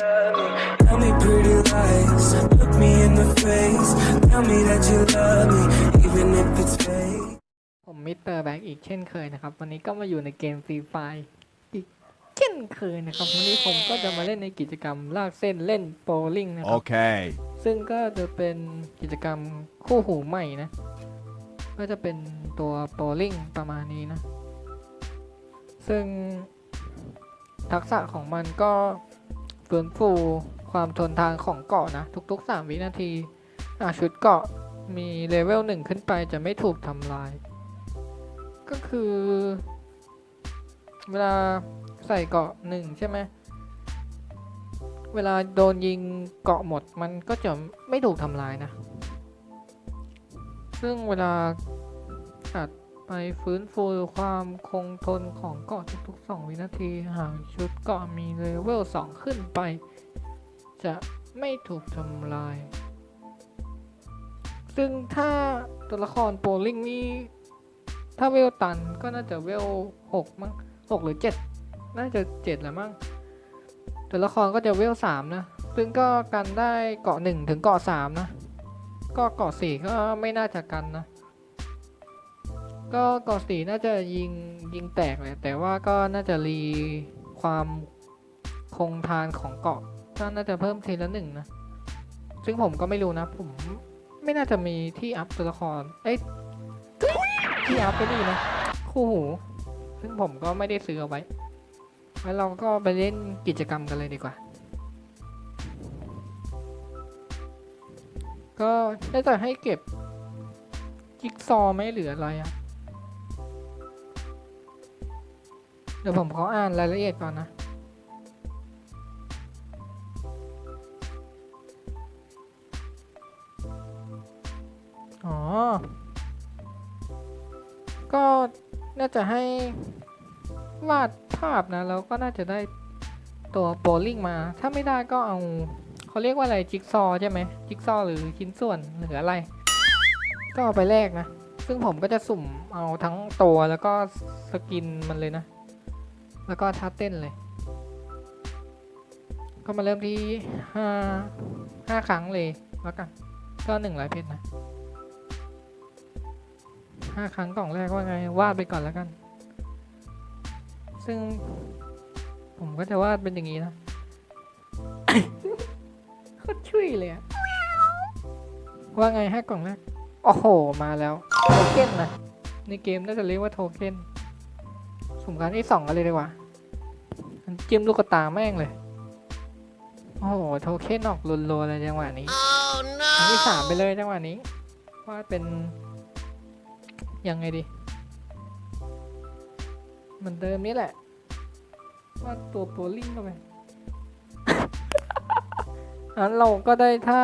love me. Tell me pretty lies. Look me in the face. Tell me that you love me, even if it's fake. ผมมิสเตอร์แบ็กอีกเช่นเคยนะครับ วันนี้ก็มาอยู่ในเกมฟรีไฟอีกเช่นเคยนะครับ วันนี้ผมก็จะมาเล่นในกิจกรรมลากเส้นเล่นโบว์ลิ่งนะครับ Okay. ซึ่งก็จะเป็นกิจกรรมคู่หูใหม่นะ ก็จะเป็นตัวโบว์ลิ่งประมาณนี้นะ ซึ่งทักษะของมันก็ ฟื้นฟูความทนทานของเกาะนะ ทุก ๆ 3 วินาทีาชุดเกาะมีเลเวล1 ขึ้นไปจะไม่ถูกทำลาย ก็คือ เวลาใส่เกาะหนึ่งใช่ไหมเวลาโดนยิงเกาะหมดมันก็จะไม่ถูกทำลายนะ ซึ่งเวลาอาจ ไปฟื้นฟูความคงทนของเกาะทุกๆ 2 วินาที หากชุดเกาะมีเลเวล 2 ขึ้นไป จะไม่ถูกทำลาย ซึ่งถ้าตัวละครโปลิงนี่ถ้าเวลตันก็น่าจะเวล 6 มั้ง 6 หรือ 7 น่าจะ 7แหละมั้ง ตัวละครก็จะเวล 3 นะ ซึ่งก็กันได้เกาะ 1 ถึงเกาะ 3 นะ ก็เกาะ 4 ก็ไม่น่าจะกันนะ ก็เกาะ4น่าจะยิงยิงแตกแหละแต่ว่าก็น่าจะรีความคงทานของเกาะก็น่าจะเพิ่มทีละหนึ่งนะ ซึ่งผมก็ไม่รู้นะ ผมไม่น่าจะมีที่อัพตัวละคร เอ้ยที่อัพไปนี่นะ คู่หู ซึ่งผมก็ไม่ได้ซื้อเอาไว้แล้วเราก็ไปเล่นกิจกรรมกันเลยดีกว่า ก็ได้แต่ให้เก็บจิ๊กซอว์ไหมหรืออะไรอะ เดี๋ยวผมขออ่านรายละเอียดก่อนนะ อ๋อ ก็น่าจะให้วาดภาพนะ แล้วก็น่าจะได้ตัวโบลิ่งมา ถ้าไม่ได้ก็เอาเขาเรียกว่าอะไรจิ๊กซอใช่ไหมจิ๊กซอหรือชิ้นส่วนหรืออะไร ก็เอาไปแลกนะ ซึ่งผมก็จะสุ่มเอาทั้งตัวแล้วก็สกินมันเลยนะ แล้วก็ท่าเต้นเลย ก็มาเริ่มที่ห้าห้าครั้งเลยแล้วกัน ก็หนึ่งร้อยเพชรนะห้าครั้งกล่องแรกว่าไง วาดไปก่อนแล้วกัน ซึ่ง ผมก็จะวาดเป็นอย่างนี้นะโคตรช่วยเลยอะว่าไงห้ากล่องแรก โอ้โห มาแล้ว โทเค็นนะ ในเกมน่าจะเรียกว่าโทเค็น สุ่มครั้งที่สองกันเลยดีกว่าจิ้มลูกตาแม่งเลย โอ้โห โทเค็นออกรัวๆเลยจังหวะนี้ครั้งที่สามไปเลยจังหวะนี้ ว่าเป็น ยังไงดีมือนเดิมนี่แหละ ว่าตัวโปลิงเข้าไปอันเราก็ได้ท่า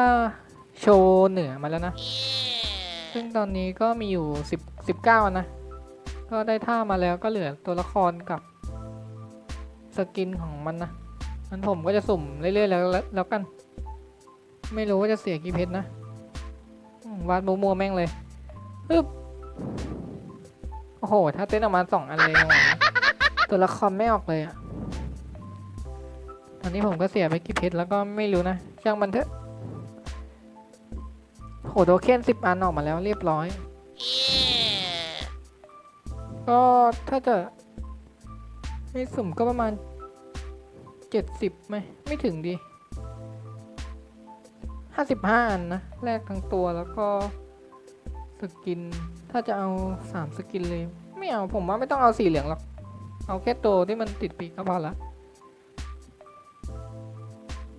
โชว์เหนือมาแล้วนะ ซึ่งตอนนี้ก็มีอยู่สิบสิบเก้านะ ก็ได้ท่ามาแล้วก็เหลือตัวละครกับสกินของมันนะอันผมก็จะสุ่มเรื่อยๆแล้วแล้วกัน ไม่รู้ว่าจะเสียกี่เพชรนะวาดมัวๆแม่งเลยปึ๊บโอ้โห ถ้าเต้นออกมาสองอันเลยจังหวะตัวละครไม่ออกเลยอะตอนนี้ผมก็เสียไปกี่เพชรแล้วก็ไม่รู้นะช่างมันเถอะโหโทเคนสิบอันออกมาแล้วเรียบร้อย ก็ถ้าจะไม่สุ่มก็ประมาณเจ็ดสิบไหมไม่ถึงดีห้าสิบห้าอันนะแลกทั้งตัวแล้วก็สกิน ถ้าจะเอาสามสกินเลย ไม่เอาผมว่าไม่ต้องเอาสีเหลืองหรอก เอาแค่ตัวที่มันติดปีกก็พอละ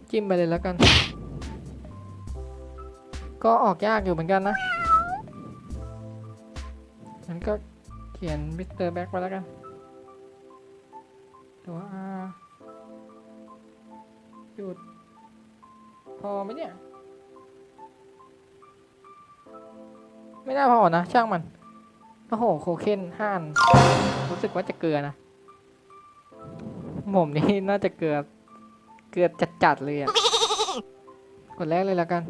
จิ้มไปเลยแล้วกัน ก็ออกยากอยู่เหมือนกันนะงั้นก็ เขียนมิสเตอร์แบ็กไปแล้วกัน ตัว R หยุด พอไหมเนี่ย ไม่น่าพอนะ ช่างมัน โอ้โห โคเคนห้าน รู้สึกว่าจะเกลือนะผมนี่น่าจะเกลือ เกลือจัดๆเลยอะ กดแรกเลยแล้วกัน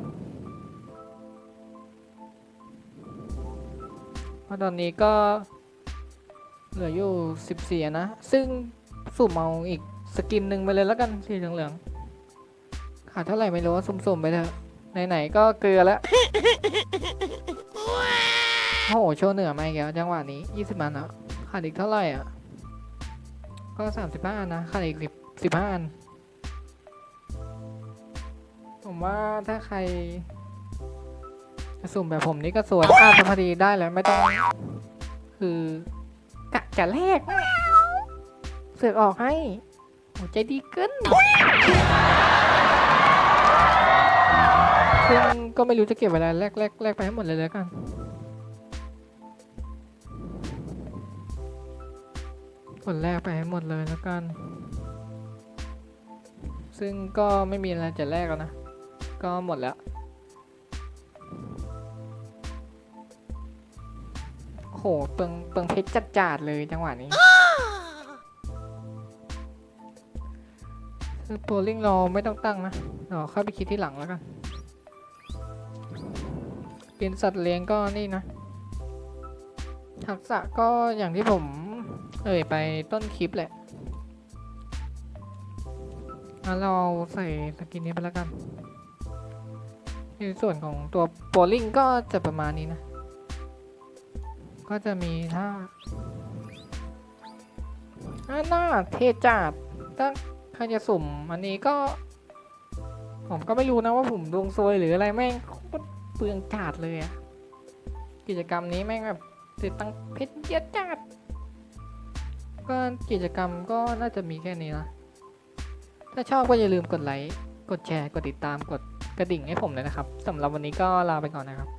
เพราะตอนนี้ก็ เหลืออยู่สิบสี่นะ ซึ่งสุ่มเอาอีกสกินหนึ่งไปเลยแล้วกันสีเหลืองขาดเท่าไหร่ไม่รู้สุ่มๆไปเถอะไหนๆก็เกลือแล้วโอ้โหโชว์เหนือมาอีกแล้วจังหวะนี้ยี่สิบอันอะขาดอีกเท่าไหร่อะ ก็สามสิบห้าอันนะขาดอีกสิบสิบห้าอัน ผมว่าถ้าใครจะสุ่มแบบผมนี่ก็สวยอาจจะพอดีได้แล้วไม่ต้องคือ กะจะแลกเสือกออกให้โหใจดีเกินซึ่งก็ไม่รู้จะเก็บอะไรแลกแลกแลกไปให้หมดเลยแล้วกันกดแรกไปให้หมดเลยแล้วกัน ซึ่งก็ไม่มีอะไรจะแลกแล้วนะ ก็หมดแล้ว หเปิงเปิงเพชรจัดๆเลยจังหวะนี้คือโปลิงเราไม่ต้องตั้งนะเราเข้าไปคิดที่หลังแล้วกัน เป็นสัตว์เลี้ยงก็นี่นะ ทักษะก็อย่างที่ผม เอ่ยไปต้นคลิปแหละเราใส่สกินนี้ไปแล้วกัน ในส่วนของตัวโปลิงก็จะประมาณนี้นะ ก็จะมีถ้าอ่าหน้าเทจัดถ้าใครจะสุ่มอันนี้ก็ ผมก็ไม่รู้นะว่าผมดวงซวยหรืออะไรแม่งเปลืองจัดเลยอะกิจกรรมนี้แม่งแบบติดตั้งเพชรเยอะจัดก็กิจกรรมก็น่าจะมีแค่นี้นะ ถ้าชอบก็อย่าลืมกดไลค์ กดแชร์ กดติดตาม กดกระดิ่งให้ผมเลยนะครับสำหรับวันนี้ก็ลาไปก่อนนะครับ